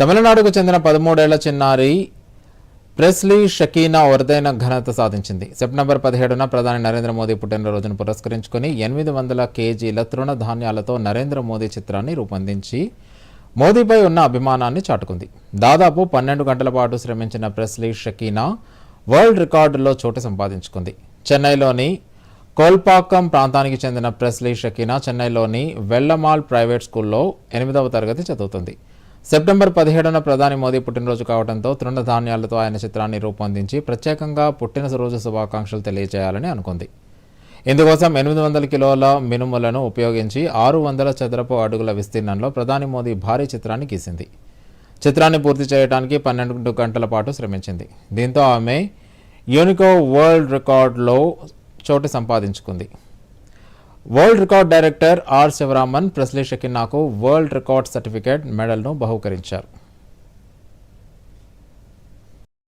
తమిళనాడుకు చెందిన పదమూడేళ్ళ చిన్నారి ప్రెస్లీ షకీనా వరదైన ఘనత సాధించింది. సెప్టెంబర్ పదిహేడున ప్రధాని నరేంద్ర మోదీ పుట్టినరోజును పురస్కరించుకుని ఎనిమిది వందల కేజీల తృణధాన్యాలతో నరేంద్ర మోదీ చిత్రాన్ని రూపొందించి మోదీపై ఉన్న అభిమానాన్ని చాటుకుంది. దాదాపు పన్నెండు గంటల పాటు శ్రమించిన ప్రెస్లీ షకీనా వరల్డ్ రికార్డులో చోటు సంపాదించుకుంది. చెన్నైలోని కోల్పాకం ప్రాంతానికి చెందిన ప్రెస్లీ షకీనా చెన్నైలోని వెల్లమాల్ ప్రైవేట్ స్కూల్లో ఎనిమిదవ తరగతి చదువుతుంది. సెప్టెంబర్ పదిహేడున ప్రధాని మోదీ పుట్టినరోజు కావడంతో తృణధాన్యాలతో ఆయన చిత్రాన్ని రూపొందించి ప్రత్యేకంగా పుట్టినరోజు శుభాకాంక్షలు తెలియజేయాలని అనుకుంది. ఇందుకోసం ఎనిమిది వందల కిలోల మినుములను ఉపయోగించి ఆరు వందల చదరపు అడుగుల విస్తీర్ణంలో ప్రధాని మోదీ భారీ చిత్రాన్ని గీసింది. చిత్రాన్ని పూర్తి చేయడానికి పన్నెండు గంటల పాటు శ్రమించింది. దీంతో ఆమె యూనికో వరల్డ్ రికార్డులో చోటు సంపాదించుకుంది. world record director R Sivaraman Presley షకిన్నాకు world record certificate మెడల్ను బహూకరించారు